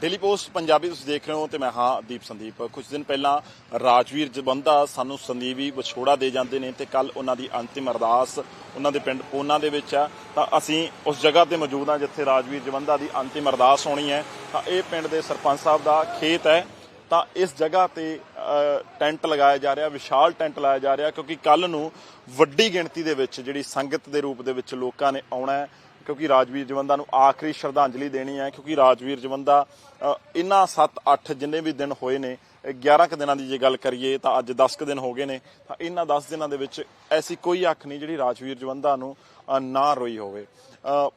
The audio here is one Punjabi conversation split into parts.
ਡੇਲੀ ਪੋਸਟ ਪੰਜਾਬੀ ਤੁਸੀਂ ਦੇਖ ਰਹੇ ਹੋ ਤੇ ਮੈਂ ਹਾਂ ਦੀਪ ਸੰਦੀਪ। ਕੁਝ ਦਿਨ ਪਹਿਲਾਂ ਰਾਜਵੀਰ ਜਵੰਦਾ ਸਾਨੂੰ ਸੰਦੀਵੀ ਵਿਛੋੜਾ ਦੇ ਜਾਂਦੇ ਨੇ ਤੇ ਕੱਲ ਉਹਨਾਂ ਦੀ ਅੰਤਿਮ ਅਰਦਾਸ ਉਹਨਾਂ ਦੇ ਪਿੰਡ ਪੋਨਾ ਦੇ ਵਿੱਚ ਆ। ਤਾਂ ਅਸੀਂ ਉਸ ਜਗ੍ਹਾ ਤੇ ਮੌਜੂਦ ਹਾਂ ਜਿੱਥੇ ਰਾਜਵੀਰ ਜਵੰਦਾ ਦੀ ਅੰਤਿਮ ਅਰਦਾਸ ਹੋਣੀ ਹੈ। ਤਾਂ ਇਹ ਪਿੰਡ ਦੇ ਸਰਪੰਚ ਸਾਹਿਬ ਦਾ ਖੇਤ ਹੈ। ਤਾਂ ਇਸ ਜਗ੍ਹਾ ਤੇ ਟੈਂਟ ਲਗਾਇਆ ਜਾ ਰਿਹਾ, ਵਿਸ਼ਾਲ ਟੈਂਟ ਲਾਇਆ ਜਾ ਰਿਹਾ ਕਿਉਂਕਿ ਕੱਲ ਨੂੰ ਵੱਡੀ ਗਿਣਤੀ ਦੇ ਵਿੱਚ ਜਿਹੜੀ ਸੰਗਤ ਦੇ ਰੂਪ ਦੇ ਵਿੱਚ ਲੋਕਾਂ ਨੇ ਆਉਣਾ ਹੈ। ਕਿਉਂਕਿ ਰਾਜਵੀਰ ਜਵੰਦਾ ਨੂੰ ਆਖਰੀ ਸ਼ਰਧਾਂਜਲੀ ਦੇਣੀ ਹੈ, ਕਿਉਂਕਿ ਰਾਜਵੀਰ ਜਵੰਦਾ ਇਹਨਾਂ 7-8 ਜਿੰਨੇ ਵੀ ਦਿਨ ਹੋਏ ਨੇ 11 ਕੁ ਦਿਨਾਂ ਦੀ ਜੇ ਗੱਲ ਕਰੀਏ ਤਾਂ ਅੱਜ 10 ਕੁ ਦਿਨ ਹੋ ਗਏ ਨੇ, ਤਾਂ ਇਹਨਾਂ 10 ਦਿਨਾਂ ਦੇ ਵਿੱਚ ਐਸੀ ਕੋਈ ਅੱਖ ਨਹੀਂ ਜਿਹੜੀ ਰਾਜਵੀਰ ਜਵੰਦਾ ਨੂੰ ਨਾ ਰੋਈ ਹੋਵੇ।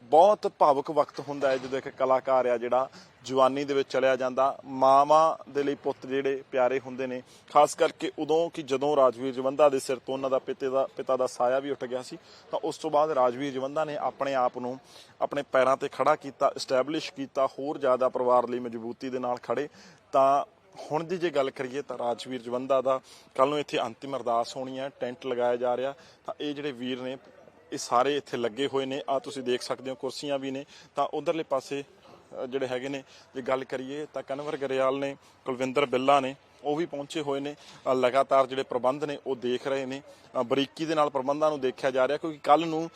ਬਹੁਤ ਭਾਵੁਕ ਵਕਤ ਹੁੰਦਾ ਹੈ ਜਦੋਂ ਇੱਕ ਕਲਾਕਾਰ ਆ ਜਿਹੜਾ ਜਵਾਨੀ ਦੇ ਵਿੱਚ ਚਲਿਆ ਜਾਂਦਾ, ਮਾਵਾਂ ਦੇ ਲਈ ਪੁੱਤ ਜਿਹੜੇ ਪਿਆਰੇ ਹੁੰਦੇ ਨੇ, ਖਾਸ ਕਰਕੇ ਉਦੋਂ ਕਿ ਜਦੋਂ ਰਾਜਵੀਰ ਜਵੰਦਾ ਦੇ ਸਿਰ ਤੋਂ ਉਹਨਾਂ ਦਾ ਪਿਤੇ ਦਾ, ਪਿਤਾ ਦਾ ਸਾਇਆ ਵੀ ਉੱਠ ਗਿਆ ਸੀ, ਤਾਂ ਉਸ ਤੋਂ ਬਾਅਦ ਰਾਜਵੀਰ ਜਵੰਦਾ ਨੇ ਆਪਣੇ ਆਪ ਨੂੰ ਆਪਣੇ ਪੈਰਾਂ ਤੇ ਖੜਾ ਕੀਤਾ ਐਸਟੈਬਲਿਸ਼ ਕੀਤਾ, ਹੋਰ ਜ਼ਿਆਦਾ ਪਰਿਵਾਰ ਲਈ ਮਜ਼ਬੂਤੀ ਦੇ ਨਾਲ ਖੜੇ, ਤਾਂ ਹੁਣ ਦੀ ਜੇ ਗੱਲ ਕਰੀਏ ਤਾਂ ਰਾਜਵੀਰ ਜਵੰਦਾ ਦਾ ਕੱਲ ਨੂੰ ਇੱਥੇ ਅੰਤਿਮ ਅਰਦਾਸ ਹੋਣੀ ਹੈ, ਟੈਂਟ ਲਗਾਇਆ ਜਾ ਰਿਹਾ, ਤਾਂ ਇਹ ਜਿਹੜੇ ਵੀਰ ਨੇ, ਇਹ ਸਾਰੇ ਇੱਥੇ ਲੱਗੇ ਹੋਏ ਨੇ ਆ ਤੁਸੀਂ ਦੇਖ ਸਕਦੇ ਹੋ, ਕੁਰਸੀਆਂ ਵੀ ਨੇ, ਤਾਂ ਉਧਰਲੇ ਪਾਸੇ ਜਿਹੜੇ ਹੈਗੇ ਨੇ, ਜੇ ਗੱਲ ਕਰੀਏ ਤਾਂ ਕਨਵਰ ਗਰੇਵਾਲ ਨੇ, ਕੁਲਵਿੰਦਰ ਬਿੱਲਾ ਨੇ, ਉਹ ਵੀ ਪਹੁੰਚੇ ਹੋਏ ਨੇ ਲਗਾਤਾਰ ਜਿਹੜੇ ਪ੍ਰਬੰਧ ਨੇ, ਉਹ ਦੇਖ ਰਹੇ ਨੇ ਬਰੀਕੀ ਦੇ ਨਾਲ ਪ੍ਰਬੰਧਾਂ ਨੂੰ ਦੇਖਿਆ ਜਾ ਰਿਹਾ, ਕਿਉਂਕਿ ਕੱਲ ਨੂੰ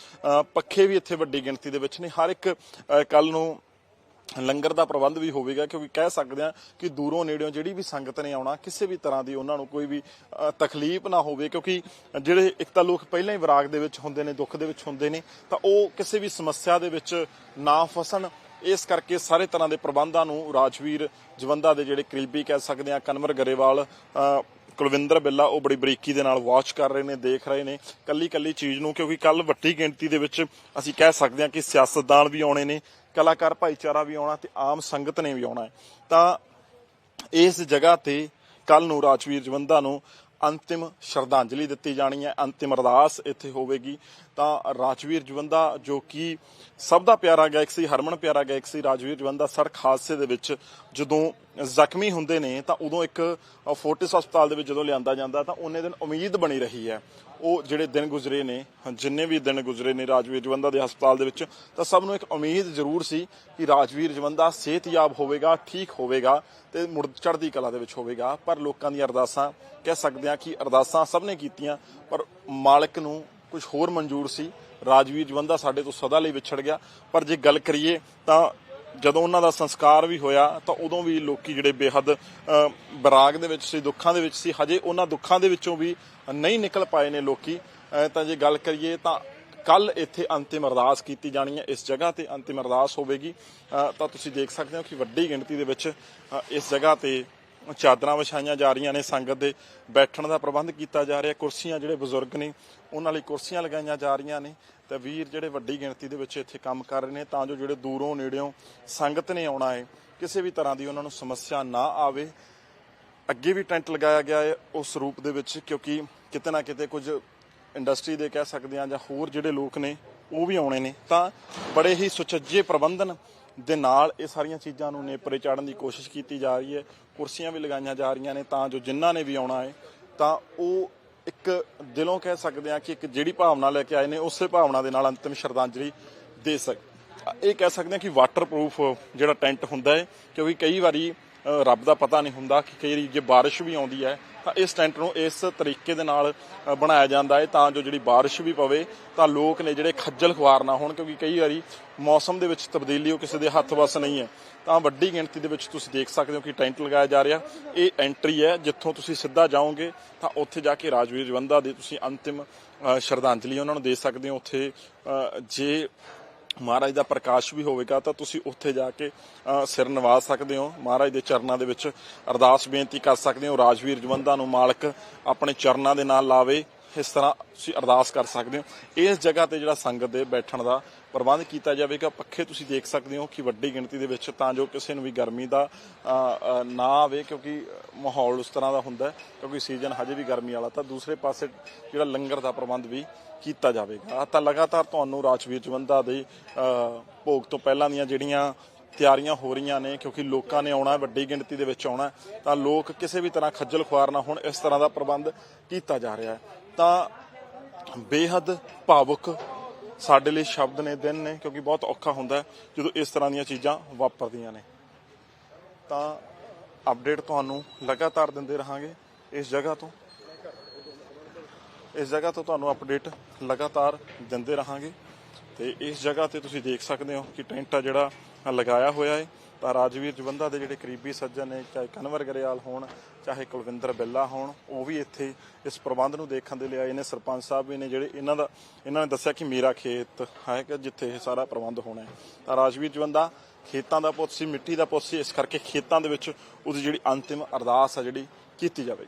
ਪੱਖੇ ਵੀ ਇੱਥੇ ਵੱਡੀ ਗਿਣਤੀ ਦੇ ਵਿੱਚ ਨੇ, ਹਰ ਇੱਕ ਕੱਲ ਨੂੰ ਲੰਗਰ ਦਾ ਪ੍ਰਬੰਧ ਵੀ ਹੋਵੇਗਾ, ਕਿਉਂਕਿ ਕਹਿ ਸਕਦੇ ਆ ਕਿ ਦੂਰੋਂ ਨੇੜਿਓਂ ਜਿਹੜੀ ਵੀ ਸੰਗਤ ਨੇ ਆਉਣਾ, ਕਿਸੇ ਵੀ ਤਰ੍ਹਾਂ ਦੀ ਉਹਨਾਂ ਨੂੰ ਕੋਈ ਵੀ ਤਕਲੀਫ ਨਾ ਹੋਵੇ, ਕਿਉਂਕਿ ਜਿਹੜੇ ਇੱਕ ਤਾਂ ਲੋਕ ਪਹਿਲਾਂ ਹੀ ਵਿਰਾਗ ਦੇ ਵਿੱਚ ਹੁੰਦੇ ਨੇ, ਦੁੱਖ ਦੇ ਵਿੱਚ ਹੁੰਦੇ ਨੇ, ਤਾਂ ਉਹ ਕਿਸੇ ਵੀ ਸਮੱਸਿਆ ਦੇ ਵਿੱਚ ਨਾ ਫਸਣ। ਇਸ ਕਰਕੇ ਸਾਰੇ ਤਰ੍ਹਾਂ ਦੇ ਪ੍ਰਬੰਧਾਂ ਨੂੰ ਰਾਜਵੀਰ ਜਵੰਦਾ ਦੇ ਜਿਹੜੇ ਕਰੀਬੀ ਕਹਿ ਸਕਦੇ ਆ ਕਨਵਰ ਗਰੇਵਾਲ ਕੁਲਵਿੰਦਰ ਬਿੱਲਾ, ਉਹ ਬੜੀ ਬਰੀਕੀ ਦੇ ਨਾਲ ਵਾਚ ਕਰ ਰਹੇ ਨੇ, ਦੇਖ ਰਹੇ ਨੇ ਕੱਲੀ ਕੱਲੀ ਚੀਜ਼ ਨੂੰ, ਕਿਉਂਕਿ ਕੱਲ ਵੱਡੀ ਗਿਣਤੀ ਦੇ ਵਿੱਚ ਅਸੀਂ ਕਹਿ ਸਕਦੇ ਹਾਂ ਕਿ ਸਿਆਸਤਦਾਨ ਵੀ ਆਉਣੇ ਨੇ, ਕਲਾਕਾਰ ਭਾਈਚਾਰਾ ਵੀ ਆਉਣਾ ਤੇ ਆਮ ਸੰਗਤ ਨੇ ਵੀ ਆਉਣਾ ਹੈ। ਤਾਂ ਇਸ ਜਗ੍ਹਾ ਤੇ ਕੱਲ ਨੂੰ ਰਾਜਵੀਰ ਜਵੰਦਾ ਨੂੰ ਅੰਤਿਮ ਸ਼ਰਧਾਂਜਲੀ ਦਿੱਤੀ ਜਾਣੀ ਹੈ, ਅੰਤਿਮ ਅਰਦਾਸ ਇੱਥੇ ਹੋਵੇਗੀ। ਤਾਂ ਰਾਜਵੀਰ ਜਵੰਦਾ, ਜੋ ਕਿ ਸਭ ਦਾ ਪਿਆਰਾ ਗਾਇਕ ਸੀ, ਹਰਮਨ ਪਿਆਰਾ ਗਾਇਕ ਸੀ, ਰਾਜਵੀਰ ਜਵੰਦਾ ਸੜਕ ਹਾਦਸੇ ਦੇ ਵਿੱਚ ਜਦੋਂ ਜ਼ਖਮੀ ਹੁੰਦੇ ਨੇ, ਤਾਂ ਉਦੋਂ ਇੱਕ ਫੋਰਟਿਸ ਹਸਪਤਾਲ ਦੇ ਵਿੱਚ ਜਦੋਂ ਲਿਆਂਦਾ ਜਾਂਦਾ, ਤਾਂ ਉਹਨੇ ਦਿਨ ਉਮੀਦ ਬਣੀ ਰਹੀ ਹੈ। ਉਹ ਜਿਹੜੇ ਦਿਨ ਗੁਜ਼ਰੇ ਨੇ ਜਿੰਨੇ ਵੀ ਦਿਨ ਗੁਜ਼ਰੇ ਨੇ ਰਾਜਵੀਰ ਜਵੰਦਾ ਦੇ ਹਸਪਤਾਲ ਦੇ ਵਿੱਚ, ਤਾਂ ਸਭ ਨੂੰ ਇੱਕ ਉਮੀਦ ਜ਼ਰੂਰ ਸੀ ਕਿ ਰਾਜਵੀਰ ਜਵੰਦਾ ਸਿਹਤਯਾਬ ਹੋਵੇਗਾ, ਠੀਕ ਹੋਵੇਗਾ ਤੇ ਮੁੜ ਚੜ੍ਹਦੀ ਕਲਾ ਦੇ ਵਿੱਚ ਹੋਵੇਗਾ। ਪਰ ਲੋਕਾਂ ਦੀਆਂ ਅਰਦਾਸਾਂ, ਕਹਿ ਸਕਦੇ ਹਾਂ ਕਿ ਅਰਦਾਸਾਂ ਸਭ ਨੇ ਕੀਤੀਆਂ, ਪਰ ਮਾਲਕ ਨੂੰ ਕੁਝ ਹੋਰ ਮਨਜ਼ੂਰ ਸੀ। ਰਾਜਵੀਰ ਜਵੰਦਾ ਸਾਡੇ ਤੋਂ ਸਦਾ ਲਈ ਵਿਛੜ ਗਿਆ। ਪਰ ਜੇ ਗੱਲ ਕਰੀਏ ਤਾਂ ਜਦੋਂ ਉਹਨਾਂ ਦਾ ਸੰਸਕਾਰ ਵੀ ਹੋਇਆ ਤਾਂ ਉਦੋਂ ਵੀ ਲੋਕੀ ਜਿਹੜੇ ਬੇਹੱਦ ਬਰਾਗ ਦੇ ਵਿੱਚ ਸੀ, ਦੁੱਖਾਂ ਦੇ ਵਿੱਚ ਸੀ, ਹਜੇ ਉਹਨਾਂ ਦੁੱਖਾਂ ਦੇ ਵਿੱਚੋਂ ਵੀ ਨਹੀਂ ਨਿਕਲ ਪਾਏ ਨੇ ਲੋਕੀ। ਤਾਂ ਜੇ ਗੱਲ ਕਰੀਏ ਤਾਂ ਕੱਲ ਇੱਥੇ ਅੰਤਿਮ ਅਰਦਾਸ ਕੀਤੀ ਜਾਣੀ ਹੈ, ਇਸ ਜਗ੍ਹਾ ਤੇ ਅੰਤਿਮ ਅਰਦਾਸ ਹੋਵੇਗੀ। ਤਾਂ ਤੁਸੀਂ ਦੇਖ ਸਕਦੇ ਹੋ ਕਿ ਵੱਡੀ ਗਿਣਤੀ ਦੇ ਵਿੱਚ ਇਸ ਜਗ੍ਹਾ ਤੇ ਚਾਦਰਾਂ ਵਿਛਾਈਆਂ ਜਾ ਰਹੀਆਂ ਨੇ, ਸੰਗਤ ਦੇ ਬੈਠਣ ਦਾ ਪ੍ਰਬੰਧ ਕੀਤਾ ਜਾ ਰਿਹਾ, ਕੁਰਸੀਆਂ ਜਿਹੜੇ ਬਜ਼ੁਰਗ ਨੇ, ਉਹਨਾਂ ਲਈ ਕੁਰਸੀਆਂ ਲਗਾਈਆਂ ਜਾ ਰਹੀਆਂ ਨੇ ਤੇ ਵੀਰ ਜਿਹੜੇ ਵੱਡੀ ਗਿਣਤੀ ਦੇ ਵਿੱਚ ਇੱਥੇ ਕੰਮ ਕਰ ਰਹੇ ਨੇ, ਤਾਂ ਜੋ ਜਿਹੜੇ ਦੂਰੋਂ ਨੇੜਿਓਂ ਸੰਗਤ ਨੇ ਆਉਣਾ ਹੈ, ਕਿਸੇ ਵੀ ਤਰ੍ਹਾਂ ਦੀ ਉਹਨਾਂ ਨੂੰ ਸਮੱਸਿਆ ਨਾ ਆਵੇ। ਅੱਗੇ ਵੀ ਟੈਂਟ ਲਗਾਇਆ ਗਿਆ ਹੈ ਉਸ ਰੂਪ ਦੇ ਵਿੱਚ, ਕਿਉਂਕਿ ਕਿਤੇ ਨਾ ਕਿਤੇ ਕੁਝ ਇੰਡਸਟਰੀ ਦੇ ਕਹਿ ਸਕਦੇ ਆ ਜਾਂ ਹੋਰ ਜਿਹੜੇ ਲੋਕ ਨੇ, ਉਹ ਵੀ ਆਉਣੇ ਨੇ। ਤਾਂ ਬੜੇ ਹੀ ਸੁਚੱਜੇ ਪ੍ਰਬੰਧਨ ਦੇ ਨਾਲ ਇਹ ਸਾਰੀਆਂ ਚੀਜ਼ਾਂ ਨੂੰ ਨੇਪਰੇ ਚਾੜਨ ਦੀ ਕੋਸ਼ਿਸ਼ ਕੀਤੀ ਜਾ ਰਹੀ ਹੈ। ਕੁਰਸੀਆਂ ਵੀ ਲਗਾਈਆਂ ਜਾ ਰਹੀਆਂ ਨੇ ਤਾਂ ਜੋ ਜਿਨ੍ਹਾਂ ਨੇ ਵੀ ਆਉਣਾ ਹੈ, ਤਾਂ ਉਹ ਇੱਕ ਦਿਲੋਂ ਕਹਿ ਸਕਦੇ ਆ ਕਿ ਇੱਕ ਜਿਹੜੀ ਭਾਵਨਾ ਲੈ ਕੇ ਆਏ ਨੇ, ਉਸੇ ਭਾਵਨਾ ਦੇ ਨਾਲ ਅੰਤਿਮ ਸ਼ਰਧਾਂਜਲੀ ਦੇ ਸਕ, ਇਹ ਕਹਿ ਸਕਦੇ ਆ ਕਿ ਵਾਟਰਪ੍ਰੂਫ ਜਿਹੜਾ ਟੈਂਟ ਹੁੰਦਾ ਹੈ, ਕਿਉਂਕਿ ਕਈ ਵਾਰੀ ਰੱਬ ਦਾ ਪਤਾ ਨਹੀਂ ਹੁੰਦਾ ਕਿ ਕਈ ਵਾਰੀ ਜੇ ਬਾਰਿਸ਼ ਵੀ ਆਉਂਦੀ ਹੈ, ਤਾਂ ਇਸ ਟੈਂਟ ਨੂੰ ਇਸ ਤਰੀਕੇ ਦੇ ਨਾਲ ਬਣਾਇਆ ਜਾਂਦਾ ਹੈ ਤਾਂ ਜੋ ਜਿਹੜੀ ਬਾਰਿਸ਼ ਵੀ ਪਵੇ, ਤਾਂ ਲੋਕ ਨੇ ਜਿਹੜੇ ਖੱਜਲ ਖੁਆਰ ਨਾ ਹੋਣ ਕਿਉਂਕਿ ਕਈ ਵਾਰੀ ਮੌਸਮ ਦੇ ਵਿੱਚ ਤਬਦੀਲੀ ਉਹ ਕਿਸੇ ਦੇ ਹੱਥ ਵੱਸ ਨਹੀਂ ਹੈ। ਤਾਂ ਵੱਡੀ ਗਿਣਤੀ ਦੇ ਵਿੱਚ ਤੁਸੀਂ ਦੇਖ ਸਕਦੇ ਹੋ ਕਿ ਟੈਂਟ ਲਗਾਇਆ ਜਾ ਰਿਹਾ। ਇਹ ਐਂਟਰੀ ਹੈ, ਜਿੱਥੋਂ ਤੁਸੀਂ ਸਿੱਧਾ ਜਾਓਗੇ, ਤਾਂ ਉੱਥੇ ਜਾ ਕੇ ਰਾਜਵੀਰ ਜਵੰਦਾ ਦੇ ਤੁਸੀਂ ਅੰਤਿਮ ਸ਼ਰਧਾਂਜਲੀ ਉਹਨਾਂ ਨੂੰ ਦੇ ਸਕਦੇ ਹੋ। ਉੱਥੇ ਜੇ ਮਹਾਰਾਜ ਦਾ ਪ੍ਰਕਾਸ਼ ਵੀ ਹੋਵੇਗਾ, ਤਾਂ ਤੁਸੀਂ ਉੱਥੇ ਜਾ ਕੇ ਸਿਰ ਨਿਵਾ ਸਕਦੇ ਹੋ। ਮਹਾਰਾਜ ਦੇ ਚਰਨਾਂ ਦੇ ਵਿੱਚ ਅਰਦਾਸ ਬੇਨਤੀ ਕਰ ਸਕਦੇ ਹੋ। ਰਾਜਵੀਰ ਜਵੰਦਾ ਨੂੰ ਮਾਲਕ ਆਪਣੇ ਚਰਨਾਂ ਦੇ ਨਾਲ ਲਾਵੇ, ਇਸ ਤਰ੍ਹਾਂ ਤੁਸੀਂ ਅਰਦਾਸ ਕਰ ਸਕਦੇ ਹੋ। ਇਸ ਜਗ੍ਹਾ ਤੇ ਜਿਹੜਾ ਸੰਗਤ ਦੇ ਬੈਠਣ ਦਾ ਪ੍ਰਬੰਧ ਕੀਤਾ ਜਾਵੇਗਾ, ਪੱਖੇ ਤੁਸੀਂ ਦੇਖ ਸਕਦੇ ਹੋ ਕਿ ਵੱਡੀ ਗਿਣਤੀ ਦੇ ਵਿੱਚ ਤਾਂ ਜੋ ਕਿਸੇ ਨੂੰ ਵੀ ਗਰਮੀ ਦਾ ਨਾ ਆਵੇ, ਕਿਉਂਕਿ ਮਾਹੌਲ ਉਸ ਤਰ੍ਹਾਂ ਦਾ ਹੁੰਦਾ ਕਿਉਂਕਿ ਸੀਜ਼ਨ ਹਜੇ ਵੀ ਗਰਮੀ ਵਾਲਾ, ਤਾਂ ਦੂਸਰੇ ਪਾਸੇ ਜਿਹੜਾ ਲੰਗਰ ਦਾ ਪ੍ਰਬੰਧ ਵੀ ਕੀਤਾ ਜਾਵੇਗਾ। ਤਾਂ ਲਗਾਤਾਰ ਤੁਹਾਨੂੰ ਰਾਜਵੀਰ ਜਵੰਦਾ ਦੇ ਭੋਗ ਤੋਂ ਪਹਿਲਾਂ ਦੀਆਂ ਜਿਹੜੀਆਂ ਤਿਆਰੀਆਂ ਹੋ ਰਹੀਆਂ ਨੇ, ਕਿਉਂਕਿ ਲੋਕਾਂ ਨੇ ਆਉਣਾ ਵੱਡੀ ਗਿਣਤੀ ਦੇ ਵਿੱਚ ਆਉਣਾ ਤਾਂ ਲੋਕ ਕਿਸੇ ਵੀ ਤਰ੍ਹਾਂ ਖੱਜਲ ਖੁਆਰ ਨਾ ਹੋਣ ਇਸ ਤਰ੍ਹਾਂ ਦਾ ਪ੍ਰਬੰਧ ਕੀਤਾ ਜਾ ਰਿਹਾ ਹੈ। ਤਾਂ ਬੇਹੱਦ ਭਾਵੁਕ ਸਾਡੇ ਲਈ ਸ਼ਬਦ ਨੇ, ਦਿਨ ਨੇ, ਕਿਉਂਕਿ ਬਹੁਤ ਔਖਾ ਹੁੰਦਾ ਜਦੋਂ ਇਸ ਤਰ੍ਹਾਂ ਦੀਆਂ ਚੀਜ਼ਾਂ ਵਾਪਰਦੀਆਂ ਨੇ। ਤਾਂ ਅਪਡੇਟ ਤੁਹਾਨੂੰ ਲਗਾਤਾਰ ਦਿੰਦੇ ਰਹਾਂਗੇ ਇਸ ਜਗ੍ਹਾ ਤੋਂ। ਇਸ ਜਗ੍ਹਾ ਤੋਂ ਤੁਹਾਨੂੰ ਅਪਡੇਟ ਲਗਾਤਾਰ ਦਿੰਦੇ ਰਹਾਂਗੇ। ਤੇ ਇਸ ਜਗ੍ਹਾ ਤੇ ਤੁਸੀਂ ਦੇਖ ਸਕਦੇ ਹੋ ਕਿ ਟੈਂਟ ਆ ਜਿਹੜਾ ਲਗਾਇਆ ਹੋਇਆ ਹੈ। ਤਾਂ ਰਾਜਵੀਰ ਜਵੰਦਾ ਦੇ ਜਿਹੜੇ ਕਰੀਬੀ ਸੱਜਣ ਨੇ, ਚਾਹੇ ਕਨਵਰ ਗਰੇਵਾਲ ਹੋਣ, ਚਾਹੇ ਕੁਲਵਿੰਦਰ ਬਿੱਲਾ ਹੋਣ, ਉਹ ਵੀ ਇੱਥੇ ਇਸ ਪ੍ਰਬੰਧ ਨੂੰ ਦੇਖਣ ਦੇ ਲਈ ਆਏ ਨੇ। ਸਰਪੰਚ ਸਾਹਿਬ ਵੀ ਨੇ ਜਿਹੜੇ ਇਹਨਾਂ ਦਾ, ਇਹਨਾਂ ਨੇ ਦੱਸਿਆ ਕਿ ਮੇਰਾ ਖੇਤ ਹੈ ਕਿ ਜਿੱਥੇ ਇਹ ਸਾਰਾ ਪ੍ਰਬੰਧ ਹੋਣਾ ਹੈ। ਤਾਂ ਰਾਜਵੀਰ ਜਵੰਦਾ, ਖੇਤਾਂ ਦਾ ਪੁੱਤ ਸੀ, ਮਿੱਟੀ ਦਾ ਪੁੱਤ ਸੀ, ਇਸ ਕਰਕੇ ਖੇਤਾਂ ਦੇ ਵਿੱਚ ਉਹਦੀ ਜਿਹੜੀ ਅੰਤਿਮ ਅਰਦਾਸ ਆ ਜਿਹੜੀ ਕੀਤੀ ਜਾਵੇਗੀ।